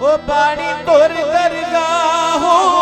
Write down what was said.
ਉਹ ਬਾਣੀ ਤੁਰ ਦਰਗਾਹੋਂ